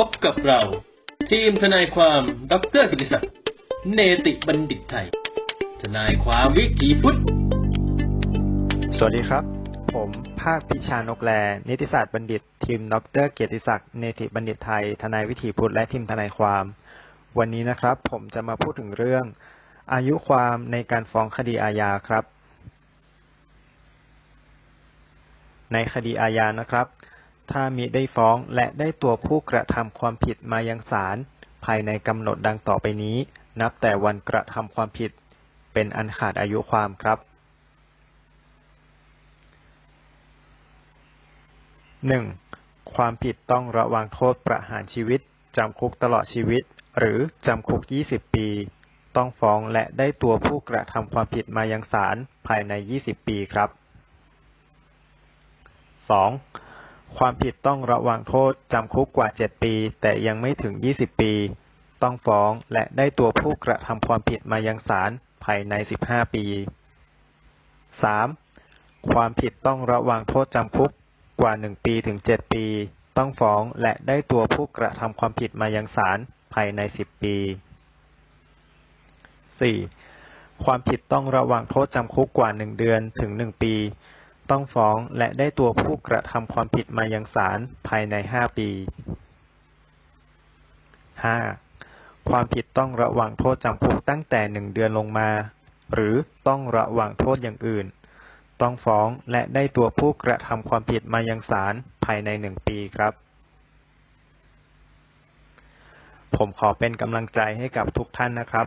พบกับเรา ทีมทนายความดรกิติศักดิ์เนติบัณฑิตไทย ทนายความวิถีพุทธ สวัสดีครับ ผมภาคพิชานกแล นิติศาสตร์บัณฑิต ทีมดรเกียรติศักดิ์เนติบัณฑิตไทย ทนายวิถีพุทธและทีมทนายความ วันนี้นะครับ ผมจะมาพูดถึงเรื่อง อายุความในการฟ้องคดีอาญาครับ ในคดีอาญานะครับ ถ้ามีได้ฟ้องและได้ตัวผู้กระทำความผิดมายังศาลภายในกำหนดดังต่อไปนี้ นับแต่วันกระทำความผิด เป็นอันขาดอายุความครับหนึ่งความผิดต้องระวังโทษประหารชีวิต จำคุกตลอดชีวิต หรือจำคุก 20 ปี ต้องฟ้องและได้ตัวผู้กระทำความผิดมายังศาลภายใน 20 ปีครับ 2. ความผิดต้องระวังโทษจำคุกกว่า 7 ปี แต่ยังไม่ถึง 20 ปี ต้องฟ้องและได้ตัวผู้กระทำความผิดมายังศาลภายใน 15 ปี 3. ความผิดต้องระวังโทษจำคุกกว่า 1 ปีถึง 7 ปี ต้องฟ้องและได้ตัวผู้กระทำความผิดมายังศาลภายใน 10 ปี 4. ความผิดต้องระวังโทษจำคุกกว่า 1 เดือนถึง 1 ปี ต้องฟ้องและได้ตัวผู้กระทำความผิดมายังศาลภายใน 5 ปี 5. ความผิดต้องระวังโทษจำคุกตั้งแต่ 1 เดือนลงมา หรือต้องระวังโทษอย่างอื่น ต้องฟ้องและได้ตัวผู้กระทำความผิดมายังศาลภายใน 1 ปีครับ ผมขอเป็นกำลังใจให้กับทุกท่านนะครับ